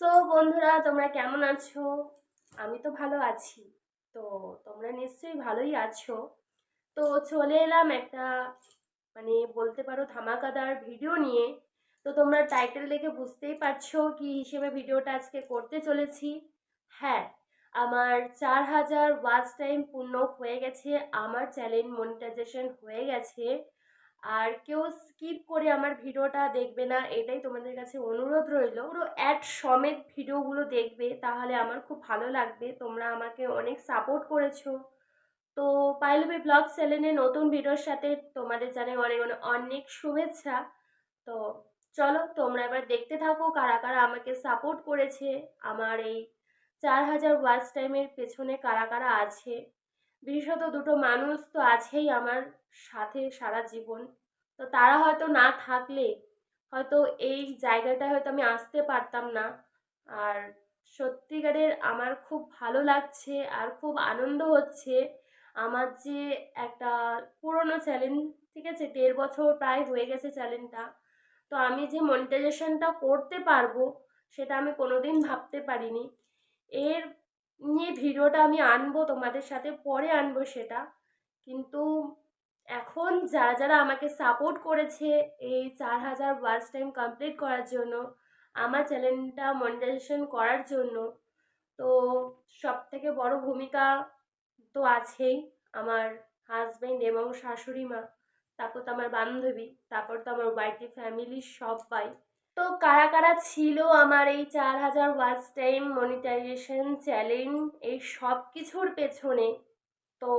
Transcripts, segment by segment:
So বন্ধুরা, তোমরা কেমন আছো? আমি তো ভালো আছি। তো, তোমরা নিশ্চয়ই ভালোই আছো। তো, চলে এলাম একটা মানে বলতে পারো ধামাকাদার ভিডিও নিয়ে। তো, তোমরা টাইটেল দেখে বুঝতেই পারছ কি হিসেবে ভিডিওটা আজকে করতে চলেছি। হ্যাঁ আমার চার হাজার ওয়াচ টাইম পূর্ণ হয়ে গেছে। আমার চ্যানেল মনিটাইজেশন হয়ে গেছে। আর কেউ স্কিপ করে আমার ভিডিওটা দেখবে না, এটাই তোমাদের কাছে অনুরোধ রইল। পুরো অ্যাড সমেত ভিডিওগুলো দেখবে, তাহলে আমার খুব ভালো লাগবে। তোমরা আমাকে অনেক সাপোর্ট করেছ। তো পাইলবি ব্লগ চ্যানেলে নতুন ভিডিওর সাথে তোমাদের জানাই অনেক অনেক অনেক শুভেচ্ছা। তো চলো, তোমরা এবার দেখতে থাকো কারা কারা আমাকে সাপোর্ট করেছে। আমার এই চার হাজার ওয়াচ টাইমের পেছনে কারা কারা আছে। বিশেষত দুটো মানুষ তো আছেই আমার সাথে সারা জীবন। তো তারা হয়তো না থাকলে হয়তো এই জায়গাটায় হয়তো আমি আসতে পারতাম না। আর সত্যিকারের আমার খুব ভালো লাগছে আর খুব আনন্দ হচ্ছে আমার যে একটা পুরনো চ্যানেল ঠিক আছে, দেড় বছর প্রায় হয়ে গেছে চ্যানেলটা তো আমি যে মনিটাইজেশনটা করতে পারব, সেটা আমি কোনোদিন ভাবতে পারিনি। এর নিয়ে ভিডিওটা আমি আনব, তোমাদের সাথে পরে আনব সেটা। কিন্তু এখন যারা যারা আমাকে সাপোর্ট করেছে এই চার হাজার ওয়াচ টাইম কমপ্লিট করার জন্য, আমার চ্যানেলটা মনিটাইজেশন করার জন্য, তো সব থেকে বড় ভূমিকা তো আছেই আমার হাজব্যান্ড এবং শাশুড়ি মা, তারপর তো আমার বান্ধবী, তারপর তো আমার বাড়িতে ফ্যামিলির সবাই। তো কারা কারা ছিল আমার এই চার হাজার ওয়াচ টাইম মনিটাইজেশন চ্যালেঞ্জ, এই সব কিছুর পেছনে? তো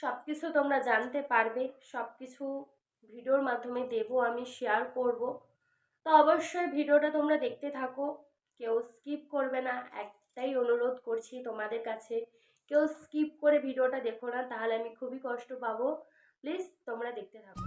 সব কিছু তোমরা জানতে পারবে, সব কিছু ভিডিওর মাধ্যমে দেব, আমি শেয়ার করব। তো অবশ্যই ভিডিওটা তোমরা দেখতে থাকো, কেউ স্কিপ করবে না, একটাই অনুরোধ করছি তোমাদের কাছে, কেউ স্কিপ করে ভিডিওটা দেখো না, তাহলে আমি খুবই কষ্ট পাবো। প্লিজ তোমরা দেখতে থাকো।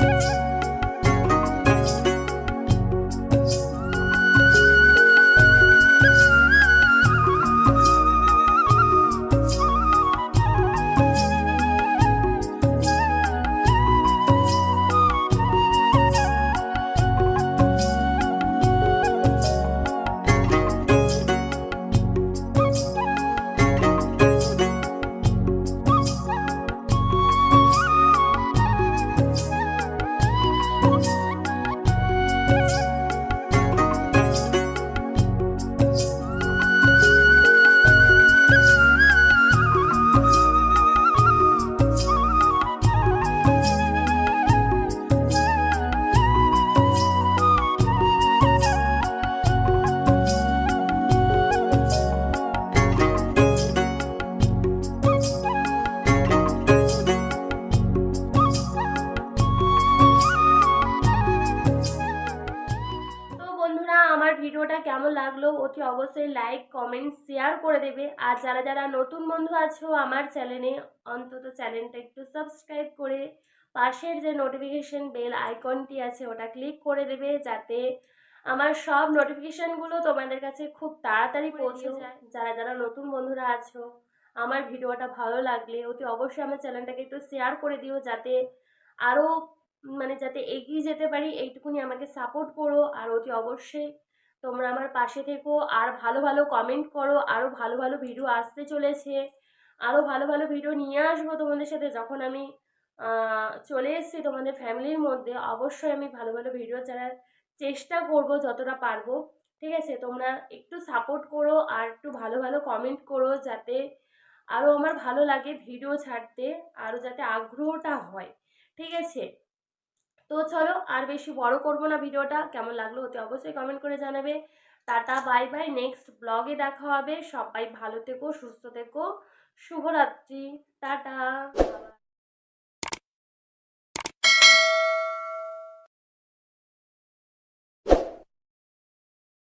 তো ভিডিওটা কেমন লাগল অতি অবশ্যই লাইক কমেন্ট শেয়ার করে দেবে। আর যারা যারা নতুন বন্ধু আছো আমার চ্যানেলে অন্তত চ্যানেলটা একটু সাবস্ক্রাইব করে পাশের যে নোটিফিকেশন বেল আইকনটি আছে ওটা ক্লিক করে দেবে যাতে আমার সব নোটিফিকেশানগুলো তোমাদের কাছে খুব তাড়াতাড়ি পৌঁছে যায়। যারা যারা নতুন বন্ধুরা আছো আমার ভিডিওটা ভালো লাগলে অতি অবশ্যই আমার চ্যানেলটাকে একটু শেয়ার করে দিও যাতে আরও মানে যাতে এগিয়ে যেতে পারি। এইটুকুনি আমাকে সাপোর্ট করো। আর অতি অবশ্যই তোমরা আমার পাশে থেকো। আর ভালো ভালো কমেন্ট করো। আরও ভালো ভালো ভিডিও আসতে চলেছে। আরও ভালো ভালো ভিডিও নিয়ে আসব তোমাদের সাথে। যখন আমি চলে এসেছি তোমাদের ফ্যামিলির মধ্যে, অবশ্যই আমি ভালো ভালো ভিডিও ছাড়ার চেষ্টা করব যতটা পারব। ঠিক আছে? তোমরা একটু সাপোর্ট করো আর একটু ভালো ভালো কমেন্ট করো যাতে আরও আমার ভালো লাগে ভিডিও ছাড়তে আরও যাতে আগ্রহটা হয়। ঠিক আছে? তো চলো আর বেশি বড় করব না ভিডিওটা। কেমন লাগল অতি অবশ্যই কমেন্ট করে জানাবে। টাটা বাই বাই নেক্সট ব্লগে দেখা হবে। সবাই ভালো থেকো, সুস্থ থেকো। শুভরাত্রি, টাটা।